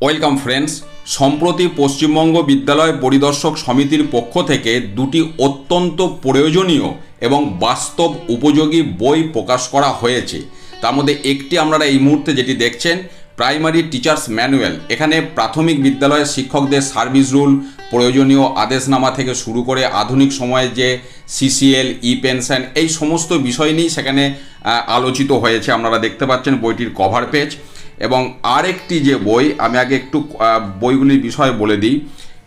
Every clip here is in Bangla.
ওয়েলকাম ফ্রেন্ডস সম্প্রতি পশ্চিমবঙ্গ বিদ্যালয় পরিদর্শক সমিতির পক্ষ থেকে দুটি অত্যন্ত প্রয়োজনীয় এবং বাস্তব উপযোগী বই প্রকাশ করা হয়েছে। তার মধ্যে একটি আপনারা এই মুহূর্তে যেটি দেখছেন প্রাইমারি টিচার্স ম্যানুয়াল এখানে প্রাথমিক বিদ্যালয়ের শিক্ষকদের সার্ভিস রুল প্রয়োজনীয় আদেশনামা থেকে শুরু করে আধুনিক সময়ে যে সিসিএল ই পেনশন এই সমস্ত বিষয় নিয়েই সেখানে আলোচিত হয়েছে। আপনারা দেখতে পাচ্ছেন বইটির কভার পেজ এবং আরেকটি যে বই, আমি আগে একটু বইগুলির বিষয়ে বলে দিই।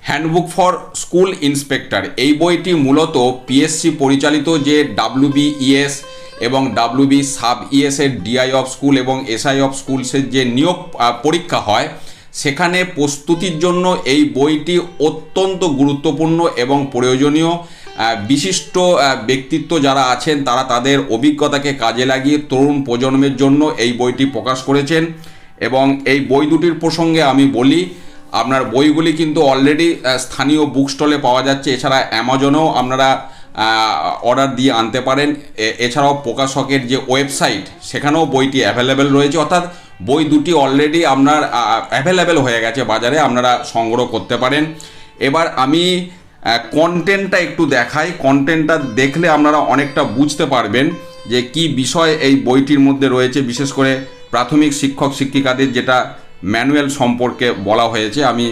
হ্যান্ডবুক ফর স্কুল ইন্সপেক্টর এই বইটি মূলত পিএসসি পরিচালিত যে ডাব্লিউবিইএস এবং ডাব্লিউবি সাব ইএস এর ডিআই অফ স্কুল এবং এসআই অফ স্কুলসের যে নিয়োগ পরীক্ষা হয়, সেখানে প্রস্তুতির জন্য এই বইটি অত্যন্ত গুরুত্বপূর্ণ এবং প্রয়োজনীয়। বিশিষ্ট ব্যক্তিত্ব যারা আছেন, তারা তাদের অভিজ্ঞতাকে কাজে লাগিয়ে তরুণ প্রজন্মের জন্য এই বইটি প্রকাশ করেছেন। এবং এই বই দুটির প্রসঙ্গে আমি বলি, আপনার বইগুলি কিন্তু অলরেডি স্থানীয় বুক স্টলে পাওয়া যাচ্ছে। এছাড়া অ্যামাজনেও আপনারা অর্ডার দিয়ে আনতে পারেন। এছাড়াও প্রকাশকের যে ওয়েবসাইট সেখানেও বইটি অ্যাভেলেবেল রয়েছে। অর্থাৎ বই দুটি অলরেডি আপনার অ্যাভেলেবেল হয়ে গেছে বাজারে, আপনারা সংগ্রহ করতে পারেন। এবার আমি কন্টেন্টটা একটু দেখাই। কন্টেন্টটা দেখলে আপনারা অনেকটা বুঝতে পারবেন যে কি বিষয় এই বইটির মধ্যে রয়েছে। বিশেষ করে প্রাথমিক শিক্ষক শিক্ষিকাদের যেটা ম্যানুয়াল সম্পর্কে বলা হয়েছে, আমি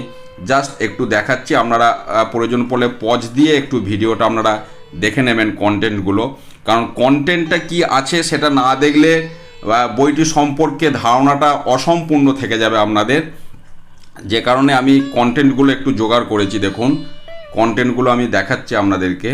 জাস্ট একটু দেখাচ্ছি। আপনারা প্রয়োজন পড়লে পজ দিয়ে একটু ভিডিওটা আপনারা দেখে নেবেন কন্টেন্টগুলো কারণ কন্টেন্টটা কি আছে সেটা না দেখলে বইটি সম্পর্কে ধারণাটা অসম্পূর্ণ থেকে যাবে আপনাদের। যে কারণে আমি কন্টেন্টগুলো একটু জোগাড় করেছি, দেখুন। কন্টেন্টগুলো আমি দেখাচ্ছি আপনাদেরকে।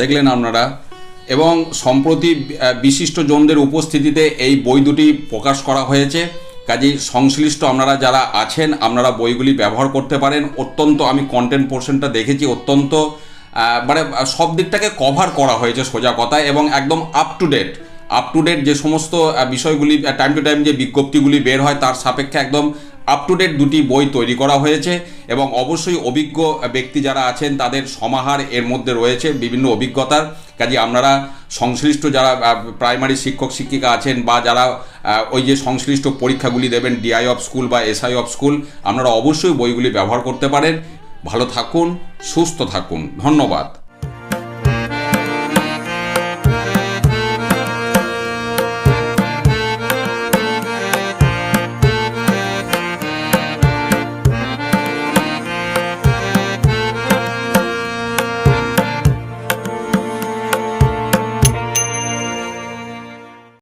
দেখলেন আপনারা। এবং সম্প্রতি বিশিষ্ট জনদের উপস্থিতিতে এই বই দুটি প্রকাশ করা হয়েছে। কাজেই সংশ্লিষ্ট আপনারা যারা আছেন, আপনারা বইগুলি ব্যবহার করতে পারেন। অত্যন্ত আমি কন্টেন্ট পোর্শনটা দেখেছি, অত্যন্ত মানে সব দিকটাকে কভার করা হয়েছে সোজা কথায় এবং একদম up to date up to date যে সমস্ত বিষয়গুলি টাইম টু টাইম যে বিজ্ঞপ্তিগুলি বের হয়, তার সাপেক্ষে একদম আপ টু ডেট দুটি বই তৈরি করা হয়েছে এবং অবশ্যই অভিজ্ঞ ব্যক্তি যারা আছেন, তাদের সমাহার এর মধ্যে রয়েছে বিভিন্ন অভিজ্ঞতার। কাজে আপনারা সংশ্লিষ্ট যারা প্রাইমারি শিক্ষক, শিক্ষিকা আছেন বা যারা ওই যে সংশ্লিষ্ট পরীক্ষাগুলি দেবেন ডিআই অফ স্কুল বা এসআই অফ স্কুল আপনারা অবশ্যই বইগুলি ব্যবহার করতে পারেন। ভালো থাকুন, সুস্থ থাকুন। ধন্যবাদ।